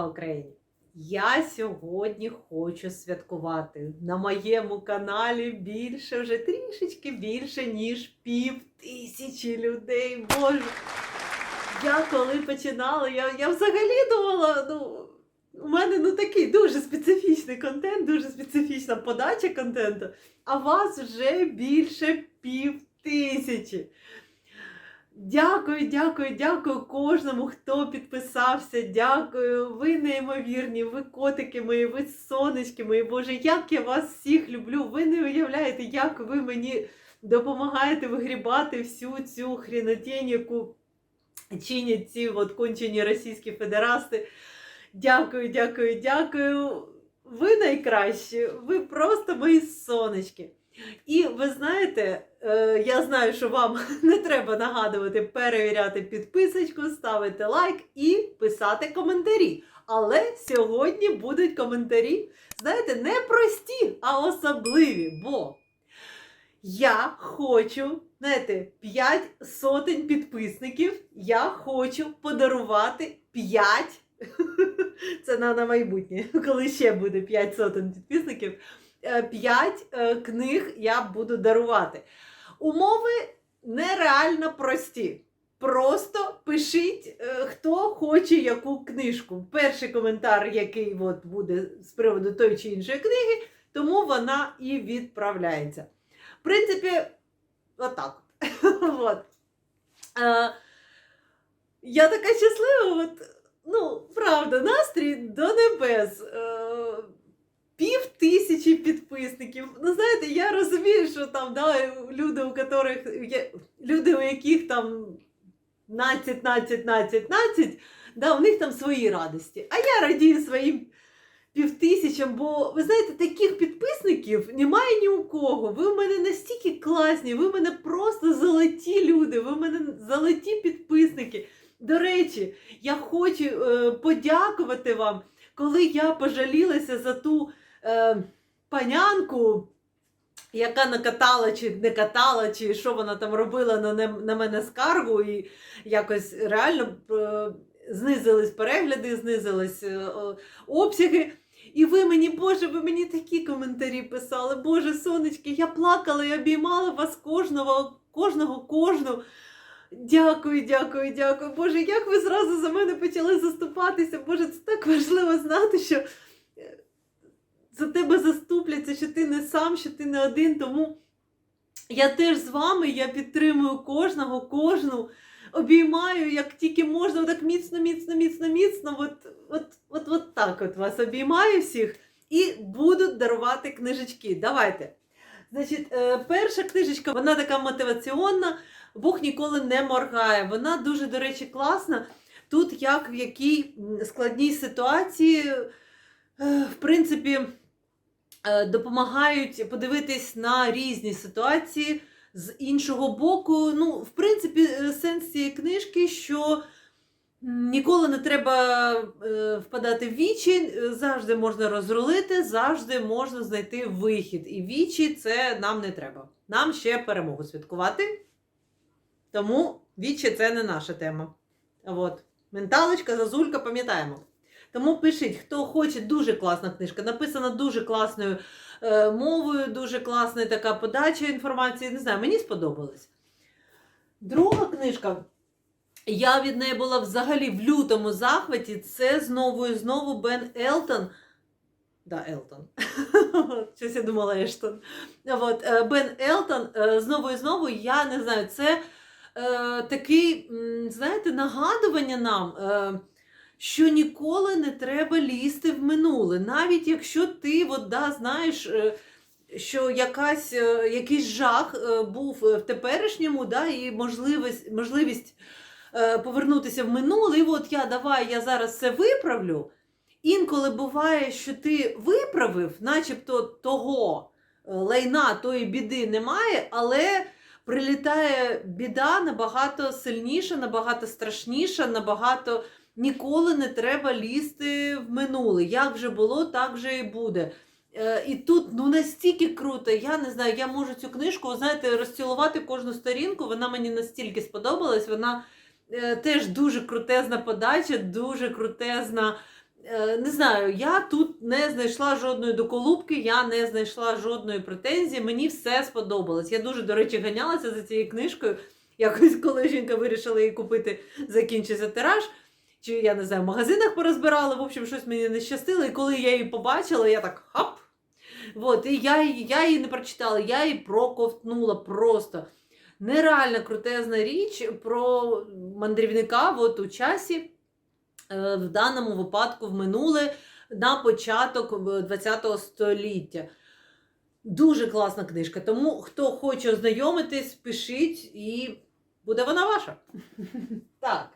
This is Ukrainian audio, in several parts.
Україні! Я сьогодні хочу святкувати на моєму каналі більше, вже трішечки більше, ніж пів тисячі людей. Боже! Я коли починала, я, я взагалі думала, ну, у мене ну такий дуже специфічний контент, дуже специфічна подача контенту, а вас вже більше пів тисячі. Дякую, дякую, дякую кожному, хто підписався. Дякую. Ви неймовірні, ви котики мої, ви сонечки мої. Боже, як я вас всіх люблю. Ви не уявляєте, як ви мені допомагаєте вигрібати всю цю хрінотень, яку чинять ці от кончені російські федерасти. Дякую, дякую, дякую. Ви найкращі, ви просто мої сонечки. І ви знаєте, е, я знаю, що вам не треба нагадувати перевіряти підписочку, ставити лайк і писати коментарі. Але сьогодні будуть коментарі, знаєте, не прості, а особливі. Бо я хочу, знаєте, 5 сотень підписників. Я хочу подарувати 5. Це на, на майбутнє, коли ще буде 5 сотень підписників. 5 книг я буду дарувати. Умови нереально прості. Просто пишіть, е, хто хоче яку книжку. Перший коментар, який от буде з приводу тої чи іншої книги, тому вона і відправляється. В принципі, отак. от. Е, я така щаслива, от, ну, правда, настрій до небес. Пів тисячі підписників. Ну, знаєте, я розумію, що там да, люди, у которих є, люди, у яких там 15, 15, 15, 15, да, у них там свої радості. А я радію своїм півтисячам, бо ви знаєте, таких підписників немає ні у кого. Ви у мене настільки класні, ви у мене просто золоті люди, ви у мене золоті підписники. До речі, я хочу е, подякувати вам, коли я пожалілася за ту е, панянку, яка накатала чи не катала, чи що вона там робила на, на мене скаргу, і якось реально е, знизились перегляди, знизились е, обсяги. І ви мені, Боже, ви мені такі коментарі писали. Боже, сонечки, я плакала і обіймала вас кожного, кожного, кожну. Дякую, дякую, дякую. Боже, як ви зразу за мене почали заступатися. Боже, це так важливо знати, що за тебе заступляться, що ти не сам, що ти не один. Тому я теж з вами, я підтримую кожного, кожну, обіймаю, як тільки можна, так міцно, міцно, міцно, міцно. От, от, от, от так от вас обіймаю всіх і буду дарувати книжечки. Давайте. Значить, е, перша книжечка, вона така мотиваційна. Бог ніколи не моргає. Вона дуже, до речі, класна. Тут як в якій складній ситуації, е, в принципі, допомагають подивитись на різні ситуації з іншого боку. Ну, в принципі, е, сенс цієї книжки, що ніколи не треба е, впадати в вічі, е, завжди можна розрулити, завжди можна знайти вихід. І вічі це нам не треба. Нам ще перемогу святкувати. Тому вічі це не наша тема. От. Менталочка, зазулька, пам'ятаємо. Тому пишіть, хто хоче, дуже класна книжка, написана дуже класною е, мовою, дуже класна така подача інформації. Не знаю, мені сподобалось. Друга книжка, я від неї була взагалі в лютому захваті. Це знову і знову Бен Елтон. Да, Елтон. Щось я думала Ештон. От, е, Бен Елтон, е, знову і знову, я не знаю, це е, такий, знаєте, нагадування нам, е, що ніколи не треба лізти в минуле. Навіть якщо ти от, да, знаєш, е, що якась, е, якийсь жах е, був в теперішньому, да, і можливість, можливість повернутися в минуле, і от я давай, я зараз це виправлю. Інколи буває, що ти виправив, начебто того лайна, тої біди немає, але прилітає біда набагато сильніша, набагато страшніша, набагато ніколи не треба лізти в минуле. Як вже було, так вже і буде. Е, І тут ну настільки круто. Я не знаю, я можу цю книжку, знаєте, розцілувати кожну сторінку. Вона мені настільки сподобалась. Вона е, теж дуже крутезна подача, дуже крутезна Е, Не знаю, я тут не знайшла жодної доколубки, я не знайшла жодної претензії. Мені все сподобалось. Я дуже, до речі, ганялася за цією книжкою. Якось, коли жінка вирішила її купити, закінчився тираж. Чи я не знаю, в магазинах порозбирала, в общем, щось мені не щастило. І коли я її побачила, я так хап. От, і я, я її не прочитала, я її проковтнула просто. Нереально крутезна річ про мандрівника от у часі, е, в даному випадку в минуле на початок ХХ століття. Дуже класна книжка. Тому хто хоче ознайомитись, пишіть і буде вона ваша. Так.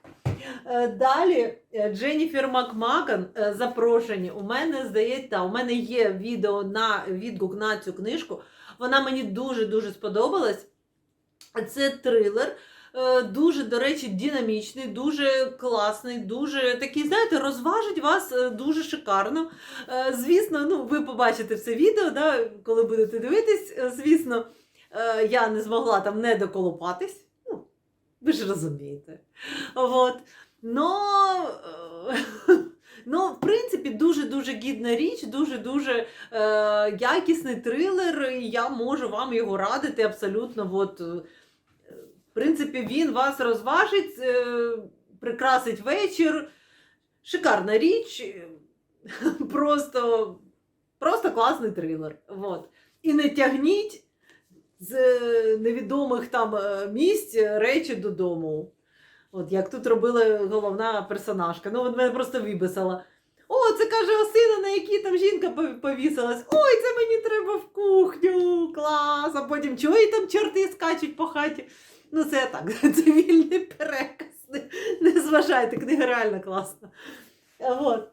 Е, Далі е, Дженніфер Макмаган е, запрошені. У мене здається, у мене є відео на відгук на цю книжку. Вона мені дуже-дуже сподобалась. Це трилер. Дуже, до речі, динамічний, дуже класний, дуже такий, знаєте, розважить вас дуже шикарно. Звісно, ну, ви побачите все відео, да, коли будете дивитись. Звісно, я не змогла там не доколупатись. Ну, ви ж розумієте. От. Но, е, ну, в принципі, дуже-дуже гідна річ, дуже-дуже е, якісний трилер, і я можу вам його радити абсолютно. От, е, в принципі, він вас розважить, е, прикрасить вечір. Шикарна річ. е, Просто, просто класний трилер. От. І не тягніть з е, невідомих там місць речі додому. От як тут робила головна персонажка. Ну, от мене просто вибисала. О, це каже осина, на якій там жінка повісилась. Ой, це мені треба в кухню. Клас. А потім чого і там чорти скачуть по хаті. Ну, це так, цивільний переказ. Не, не зважайте, книга реально класна. Е, От.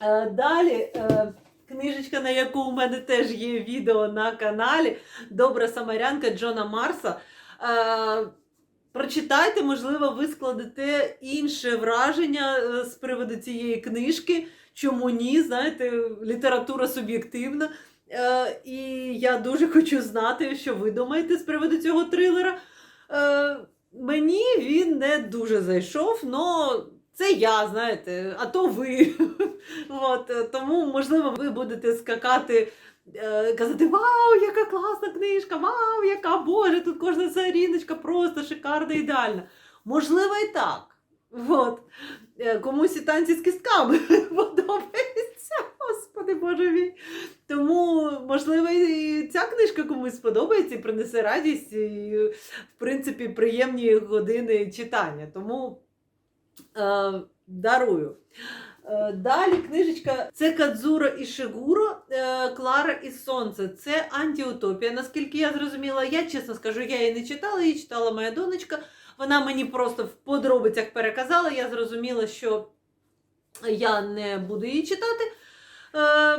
Е, Далі. е, Книжечка, на яку у мене теж є відео на каналі Добра Самарянка Джона Марса. Прочитайте, можливо, ви складете інше враження е, з приводу цієї книжки. Чому ні? Знаєте, література суб'єктивна. Е, і я дуже хочу знати, що ви думаєте з приводу цього трилера. Е, мені він не дуже зайшов, але це я, знаєте, а то ви. От, е, тому, можливо, ви будете скакати казати: Вау, яка класна книжка! Вау, яка Боже! Тут кожна сторіночка просто шикарна, ідеальна. Можливо, і так. От. Е, Комусь і танці з кістками подобається. Господи Боже мій. Тому, можливо, і ця книжка комусь сподобається і принесе радість, і, в принципі, приємні години читання. Тому е, дарую. Е, Далі книжечка це Кадзуро і Шигуро, е, Клара і Сонце. Це антиутопія. Наскільки я зрозуміла, я чесно скажу, я її не читала, її читала моя донечка. Вона мені просто в подробицях переказала. Я зрозуміла, що я не буду її читати. Е,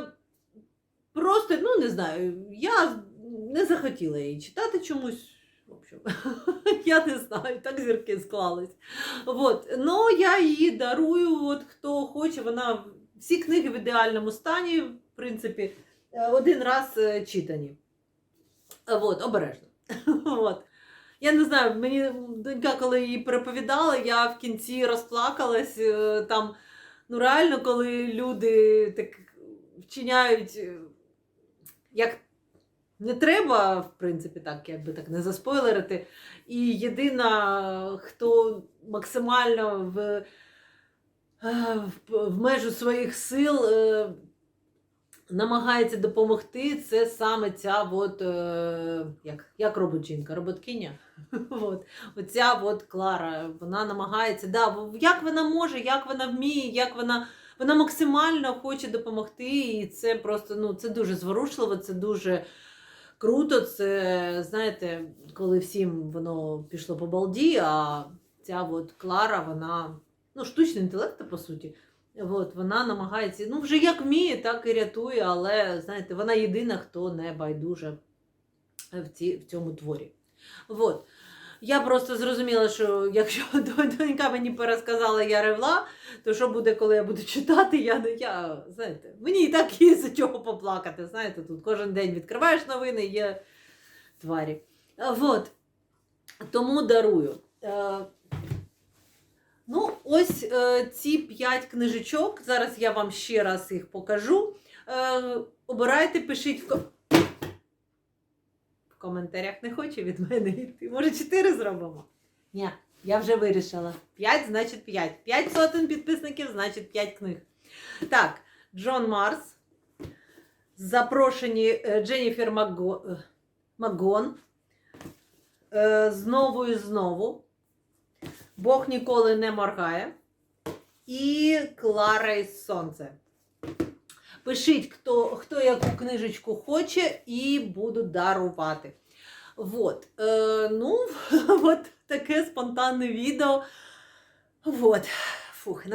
Просто, ну не знаю, я не захотіла її читати чомусь. В я не знаю, так зірки склались. Вот. Ну, я її дарую, от хто хоче, вона всі книги в ідеальному стані, в принципі, е, один раз е, читані. Вот, обережно. Вот. Я не знаю, мені донька, коли її переповідала, я в кінці розплакалась. е, Там, ну реально, коли люди так вчиняють, як не треба, в принципі, так, якби так не заспойлерити. І єдина, хто максимально в, е, в, межу своїх сил е, намагається допомогти, це саме ця от, е, як, як робить жінка, роботкиня. От. Оця от Клара, вона намагається, да, як вона може, як вона вміє, як вона. Вона максимально хоче допомогти, і це просто ну, це дуже зворушливо, це дуже круто. Це, знаєте, коли всім воно пішло по балді, а ця от Клара, вона ну, штучний інтелект, по суті. От, вона намагається, ну, вже як вміє, так і рятує, але знаєте, вона єдина, хто не байдуже в, ці, в цьому творі. От. Я просто зрозуміла, що якщо донька мені пересказала, я ревла, то що буде, коли я буду читати, я я, знаєте, мені і так є за чого поплакати. Знаєте, тут кожен день відкриваєш новини, є тварі. А, Вот. Тому дарую. Е, Ну, ось е, ці п'ять книжечок. Зараз я вам ще раз їх покажу. Е, обирайте, пишіть в, в коментарях. Не хочу від мене йти. Може, чотири зробимо? Ні, я вже вирішила. П'ять, значить п'ять. П'ять сотень підписників, значить п'ять книг. Так, Джон Марс. Запрошені е, Дженніфер е, Магон. Е, Знову і знову. Бог ніколи не моргає. І Клара і Сонце. Пишіть, хто, хто яку книжечку хоче, і буду дарувати. Вот. Е, ну, от таке спонтанне відео. Вот. Фух.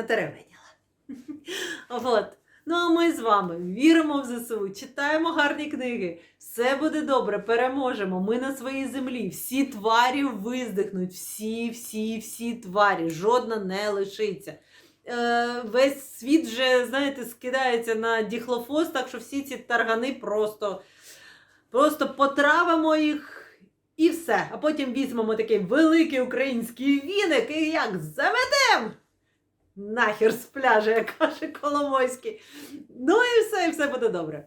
Вот. Ну, а ми з вами віримо в ЗСУ, читаємо гарні книги. Все буде добре, переможемо. Ми на своїй землі. Всі тварі виздихнуть. Всі, всі, всі тварі. Жодна не лишиться. Е, весь світ вже, знаєте, скидається на діхлофос, так що всі ці таргани просто, просто потравимо їх і все. А потім візьмемо такий великий український віник і як заметем! Нахер з пляжа, як каже Коломойський. Ну і все, і все буде добре.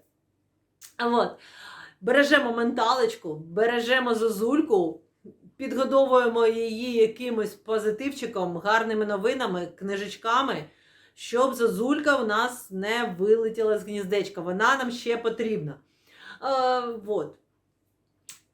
А от, бережемо менталочку, бережемо зозульку, підгодовуємо її якимось позитивчиком, гарними новинами, книжечками, щоб зозулька в нас не вилетіла з гніздечка. Вона нам ще потрібна. Е, вот.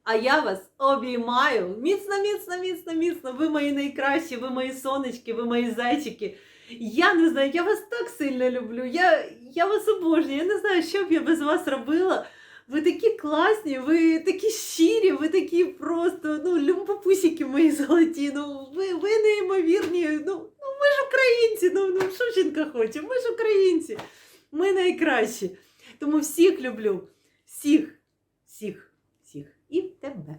А я вас обіймаю міцно, міцно, міцно, міцно. Ви мої найкращі, ви мої сонечки, ви мої зайчики. Я не знаю, я вас так сильно люблю. Я, я вас обожнюю. Я не знаю, що б я без вас робила. Ви такі класні, ви такі щирі, ви такі просто ну, люмпопусіки мої золоті. Ну, ви, ви неймовірні. Ну, ну, ми ж українці, ну, ну що жінка хоче? Ми ж українці. Ми найкращі. Тому всіх люблю. Всіх, всіх, всіх. І тебе.